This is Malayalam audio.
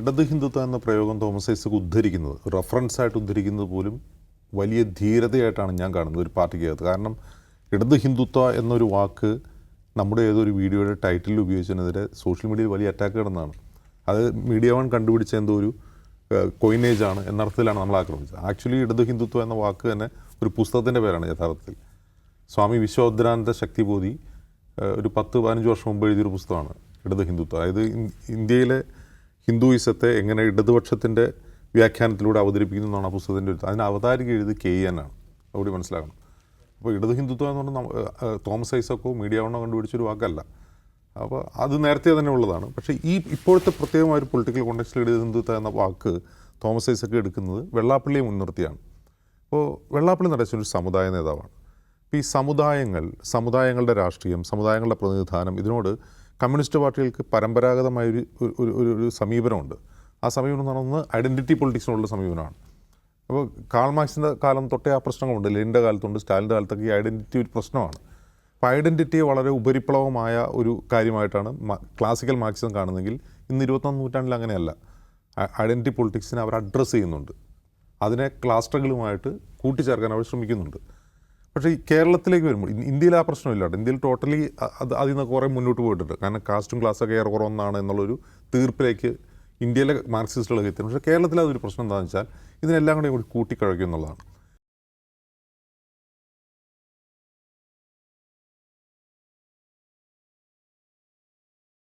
ഇടത് ഹിന്ദുത്വ എന്ന പ്രയോഗം തോമസ് ഐസക് ഉദ്ധരിക്കുന്നത് റഫറൻസ് ആയിട്ട് ഉദ്ധരിക്കുന്നത് പോലും വലിയ ധീരതയായിട്ടാണ് ഞാൻ കാണുന്നത് ഒരു പാർട്ടിക്കകത്ത്. കാരണം ഇടത് ഹിന്ദുത്വ എന്നൊരു വാക്ക് നമ്മുടെ ഏതൊരു വീഡിയോയുടെ ടൈറ്റിൽ ഉപയോഗിച്ചതിനെതിരെ സോഷ്യൽ മീഡിയയിൽ വലിയ അറ്റാക്ക് കിടന്നതാണ്. അത് മീഡിയ വൺ കണ്ടുപിടിച്ച എന്തോ ഒരു കോയിനേജ് ആണ് എന്നർത്ഥത്തിലാണ് നമ്മൾ ആക്രമിച്ചത്. ആക്ച്വലി ഇടത് ഹിന്ദുത്വ എന്ന വാക്ക് തന്നെ ഒരു പുസ്തകത്തിന്റെ പേരാണ് യഥാർത്ഥത്തിൽ. സ്വാമി വിശ്വോദ്രാനന്ദ ശക്തിബോധി ഒരു പത്ത് പതിനഞ്ച് വർഷം മുമ്പ് എഴുതിയൊരു പുസ്തകമാണ് ഇടത് ഹിന്ദുത്വം. അതായത് ഇന്ത്യയിലെ ഹിന്ദുയിസത്തെ എങ്ങനെ ഇടതുപക്ഷത്തിന്റെ വ്യാഖ്യാനത്തിലൂടെ അവതരിപ്പിക്കുന്നു എന്നാണ് ആ പുസ്തകത്തിന്റെ ഒരു അതിന് അവതാരിക എഴുതി കെ എൻ ആണ്. അതുകൂടി മനസ്സിലാക്കണം. അപ്പോൾ ഇടത് ഹിന്ദുത്വം എന്ന് പറഞ്ഞാൽ തോമസ് ഐസക്കോ മീഡിയ വണ്ണോ കണ്ടുപിടിച്ചൊരു വാക്കല്ല. അപ്പോൾ അത് നേരത്തെ തന്നെ ഉള്ളതാണ്. പക്ഷേ ഈ ഇപ്പോഴത്തെ പ്രത്യേകമായ ഒരു പൊളിറ്റിക്കൽ കോണ്ടക്സ്റ്റിൽ ഇടത് ഹിന്ദുത്വം എന്ന വാക്ക് തോമസ് ഐസക്ക് എടുക്കുന്നത് വെള്ളാപ്പള്ളിയെ മുൻനിർത്തിയാണ്. അപ്പോൾ വെള്ളാപ്പള്ളി നടച്ച ഒരു സമുദായ നേതാവാണ്. അപ്പോൾ ഈ സമുദായങ്ങൾ സമുദായങ്ങളുടെ രാഷ്ട്രീയം സമുദായങ്ങളുടെ പ്രതിനിധാനം ഇതിനോട് കമ്മ്യൂണിസ്റ്റ് പാർട്ടികൾക്ക് പരമ്പരാഗതമായ ഒരു ഒരു- ഒരു സമീപനമുണ്ട്. ആ സമീപനം എന്ന് പറയുന്നത് ഐഡന്റിറ്റി പൊളിറ്റിക്സിനുള്ള സമീപനമാണ്. അപ്പോൾ കാൾ മാർക്സിന്റെ കാലം തൊട്ടേ ആ പ്രശ്നങ്ങളുണ്ട്. ലെനിന്റെ കാലത്തുണ്ട് സ്റ്റാലിന്റെ കാലത്തൊക്കെ ഈ ഐഡന്റിറ്റി ഒരു പ്രശ്നമാണ്. അപ്പോൾ ഐഡന്റിറ്റി വളരെ ഉപരിപ്ലവമായ ഒരു കാര്യമായിട്ടാണ് ക്ലാസിക്കൽ മാർക്സിസം കാണുന്നതെങ്കിൽ ഇന്ന് ഇരുപത്തൊന്ന് നൂറ്റാണ്ടിൽ അങ്ങനെയല്ല. ഐഡന്റിറ്റി പൊളിറ്റിക്സിനെ അവർ അഡ്രസ്സ് ചെയ്യുന്നുണ്ട്. അതിനെ ക്ലാസ്റ്ററുകളുമായിട്ട് കൂട്ടിച്ചേർക്കാൻ അവർ ശ്രമിക്കുന്നുണ്ട്. പക്ഷേ ഈ കേരളത്തിലേക്ക് വരുമ്പോൾ ഇന്ത്യയിൽ ആ പ്രശ്നമില്ല ഇന്ത്യയിൽ ടോട്ടലി അത് അതിൽ നിന്ന് കുറേ മുന്നോട്ട് പോയിട്ടുണ്ട്. കാരണം കാസ്റ്റും ക്ലാസ്സൊക്കെ ഏറെ കുറവൊന്നാണ് എന്നുള്ളൊരു തീർപ്പിലേക്ക് ഇന്ത്യയിലെ മാർക്സിസ്റ്റുകളൊക്കെ എത്തി പക്ഷേ കേരളത്തിൽ അതൊരു പ്രശ്നം എന്താണെന്ന് വെച്ചാൽ ഇതിനെല്ലാം കൂടി കൂടി കൂട്ടിക്കഴക്കും എന്നുള്ളതാണ്.